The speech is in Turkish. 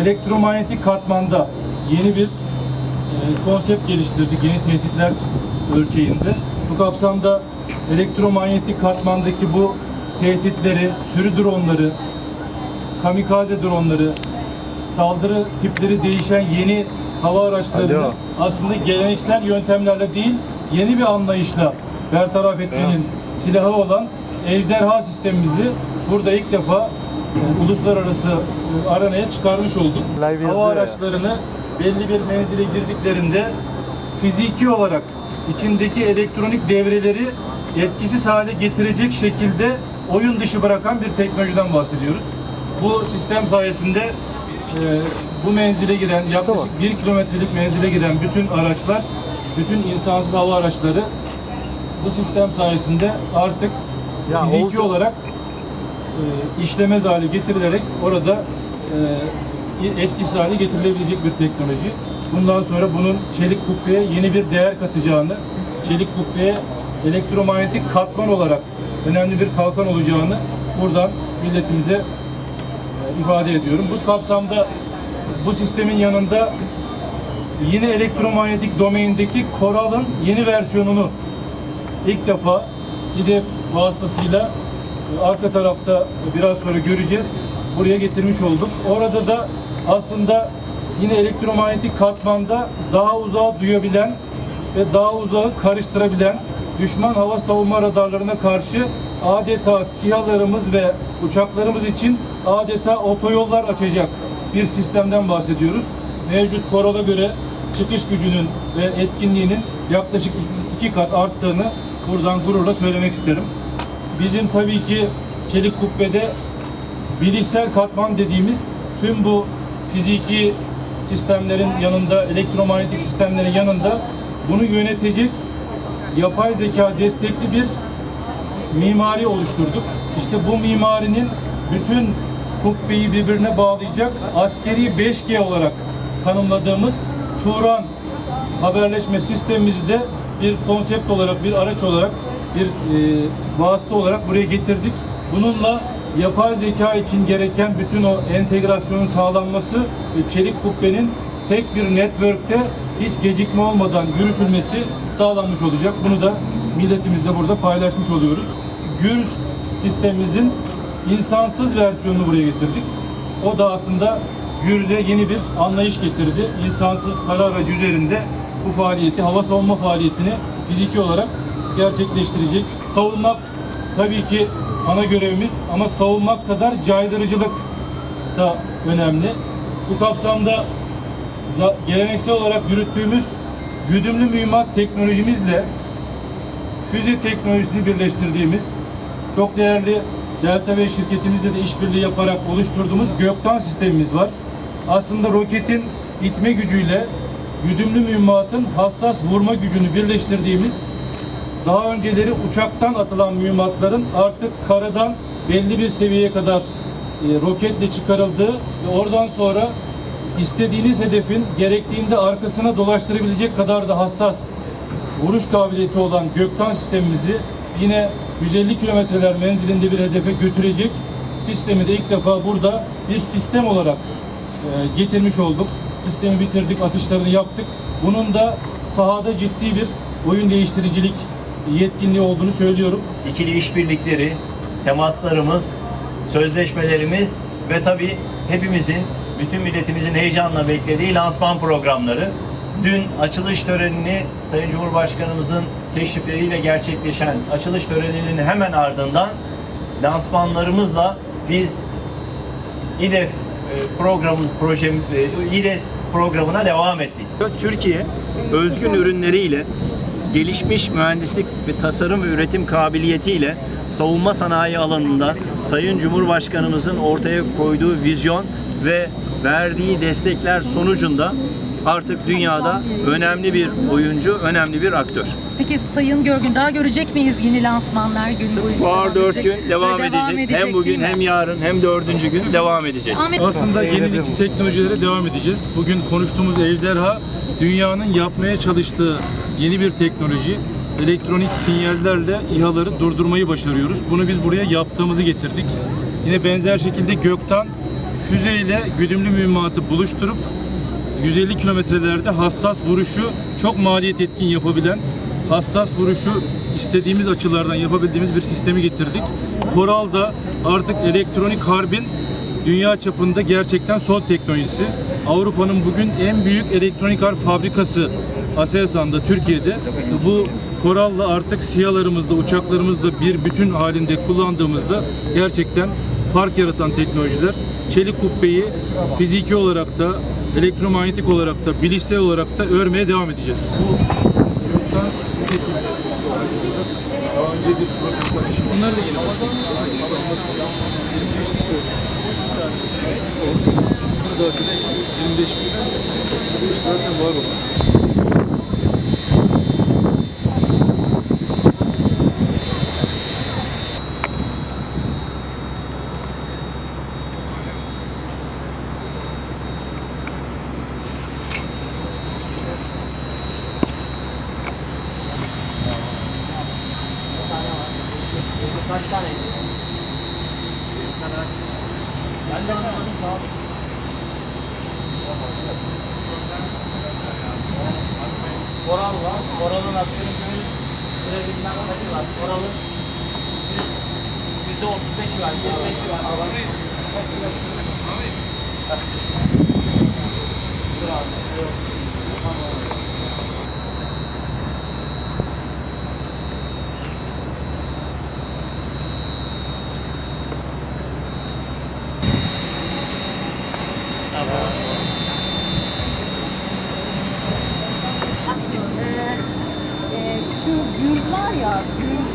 elektromanyetik katmanda yeni bir e, konsept geliştirdik. Yeni tehditler ölçeğinde. Bu kapsamda elektromanyetik katmandaki bu tehditleri, sürü dronları, kamikaze dronları, saldırı tipleri değişen yeni hava araçlarını aslında geleneksel yöntemlerle değil, yeni bir anlayışla bertaraf etmenin silahı olan ejderha sistemimizi burada ilk defa uluslararası arenaya çıkarmış olduk. Live hava araçlarını belli bir menzile girdiklerinde fiziki olarak içindeki elektronik devreleri etkisiz hale getirecek şekilde oyun dışı bırakan bir teknolojiden bahsediyoruz. Bu sistem sayesinde e, bu menzile giren yaklaşık 1 kilometrelik menzile giren bütün araçlar, bütün insansız hava araçları bu sistem sayesinde artık Ya fiziki oldu. olarak e, işlemez hale getirilerek orada e, etkisiz hale getirilebilecek bir teknoloji. Bundan sonra bunun çelik kubbeye yeni bir değer katacağını, çelik kubbeye elektromanyetik katman olarak önemli bir kalkan olacağını buradan milletimize e, ifade ediyorum. Bu kapsamda bu sistemin yanında yine elektromanyetik domaindeki Coral'ın yeni versiyonunu ilk defa İDEF vasıtasıyla arka tarafta biraz sonra göreceğiz. Buraya getirmiş olduk. Orada da aslında yine elektromanyetik katmanda daha uzağa duyabilen ve daha uzağı karıştırabilen düşman hava savunma radarlarına karşı adeta SİHA'larımız ve uçaklarımız için adeta otoyollar açacak bir sistemden bahsediyoruz. Mevcut Coral'a göre çıkış gücünün ve etkinliğinin yaklaşık iki kat arttığını buradan gururla söylemek isterim. Bizim tabii ki Çelik Kubbe'de bilişsel katman dediğimiz tüm bu fiziki sistemlerin yanında, elektromanyetik sistemlerin yanında bunu yönetecek yapay zeka destekli bir mimari oluşturduk. İşte bu mimarinin bütün kubbeyi birbirine bağlayacak askeri 5G olarak tanımladığımız Turan haberleşme sistemimizi de bir konsept olarak, bir araç olarak, bir e, vasıta olarak buraya getirdik. Bununla yapay zeka için gereken bütün o entegrasyonun sağlanması ve çelik kubbenin tek bir network'te hiç gecikme olmadan yürütülmesi sağlanmış olacak. Bunu da milletimizle burada paylaşmış oluyoruz. Gür sistemimizin insansız versiyonunu buraya getirdik. O da aslında Gürze yeni bir anlayış getirdi. İnsansız kara aracı üzerinde bu faaliyeti, hava savunma faaliyetini fiziki olarak gerçekleştirecek. Savunmak tabii ki ana görevimiz ama savunmak kadar caydırıcılık da önemli. Bu kapsamda geleneksel olarak yürüttüğümüz güdümlü mühimmat teknolojimizle füze teknolojisini birleştirdiğimiz çok değerli Delta V şirketimizle de işbirliği yaparak oluşturduğumuz gökten sistemimiz var. Aslında roketin itme gücüyle güdümlü mühimmatın hassas vurma gücünü birleştirdiğimiz daha önceleri uçaktan atılan mühimmatların artık karadan belli bir seviyeye kadar e, roketle çıkarıldığı ve oradan sonra istediğiniz hedefin gerektiğinde arkasına dolaştırabilecek kadar da hassas vuruş kabiliyeti olan gökten sistemimizi yine 150 kilometreler menzilinde bir hedefe götürecek sistemi de ilk defa burada bir sistem olarak e, getirmiş olduk. Sistemi bitirdik, atışlarını yaptık. Bunun da sahada ciddi bir oyun değiştiricilik yetkinliği olduğunu söylüyorum. ikili işbirlikleri, temaslarımız, sözleşmelerimiz ve tabii hepimizin, bütün milletimizin heyecanla beklediği lansman programları. Dün açılış törenini Sayın Cumhurbaşkanımızın teşrifleriyle gerçekleşen açılış töreninin hemen ardından lansmanlarımızla biz İDEF e, programın projem e, İDES programına devam ettik. Türkiye özgün ürünleriyle gelişmiş mühendislik ve tasarım ve üretim kabiliyetiyle savunma sanayi alanında Sayın Cumhurbaşkanımızın ortaya koyduğu vizyon ve verdiği destekler sonucunda artık dünyada önemli bir oyuncu, önemli bir aktör. Peki Sayın Görgün daha görecek miyiz yeni lansmanlar gün boyunca? Fuar devam 4 edecek? gün devam, Ve edecek. Hem bugün hem yarın hem dördüncü gün devam edecek. Ahmet Aslında yenilikçi teknolojilere devam edeceğiz. Bugün konuştuğumuz ejderha dünyanın yapmaya çalıştığı yeni bir teknoloji. Elektronik sinyallerle İHA'ları durdurmayı başarıyoruz. Bunu biz buraya yaptığımızı getirdik. Yine benzer şekilde gökten füzeyle güdümlü mühimmatı buluşturup 150 kilometrelerde hassas vuruşu çok maliyet etkin yapabilen, hassas vuruşu istediğimiz açılardan yapabildiğimiz bir sistemi getirdik. Koral da artık elektronik harbin dünya çapında gerçekten son teknolojisi. Avrupa'nın bugün en büyük elektronik harp fabrikası Aselsan'da Türkiye'de. Bu Koral'la artık siyalarımızda, uçaklarımızda bir bütün halinde kullandığımızda gerçekten fark yaratan teknolojiler. Çelik kubbeyi fiziki olarak da, elektromanyetik olarak da, bilişsel olarak da örmeye devam edeceğiz. Bunlar da yeni daha çok 25 bin. Zaten var olan. Koral'ın atıyorum 100 lira bilmem kaçı var. Koral'ın 100 100'e 35 var, 25 var. Dur abi. Gül var ya, gülün